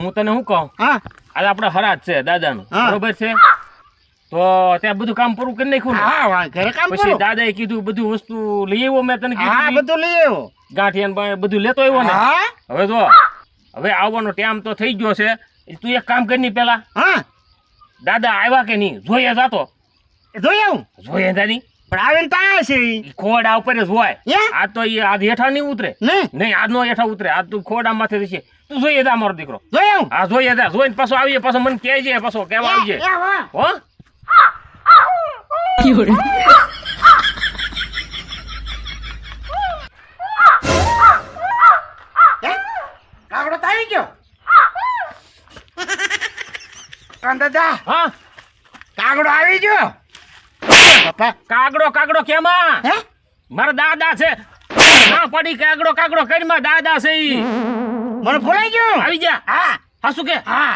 હું તને શું કહું? હા. આજે આપણે હરાજ છે દાદાનું. નું બરોબર છે? તો ત્યાં બધું કામ પૂરું કરી નાખ્યું ને? હા ઘરે કામ પછી કરો દાદાએ કીધું બધું વસ્તુ લઈ આવ્યો મેં તને હા કીધું બધું લઈ આવ્યો ગાંઠિયા બધું લેતો આવ્યો ને? હવે જો હવે આવવાનો ટાઈમ તો થઈ ગયો છે. તું એક કામ કરી પેલા હા. દાદા આવ્યા કે નહીં? જોઈએ જાતો. જોઈએ જોઈ આવું. જોઈએ જાની. પણ આવે ને ત્યાં છે ખોડા ઉપર જ હોય. આ તો એ આજ હેઠા નહીં ઉતરે. નહીં? નહીં નો હેઠા ઉતરે. આજ તું ખોડા માથે છે તું જોઈએ જા મારો દીકરો. આવું? હા જોઈએ જા. જોઈને પાછો આવીએ પાછો મને કહેજે પાછો કહેવા આવજે. હો? કાગડો આવી ગયો? હા કાગડો કાગડો કેમાં? હે? મારા દાદા છે. ના પડી કાગડો કાગડો કરીમાં દાદા છે ઈ. મને ભૂલાઈ ગયો? આવી જા હા. હા શું કે? હા.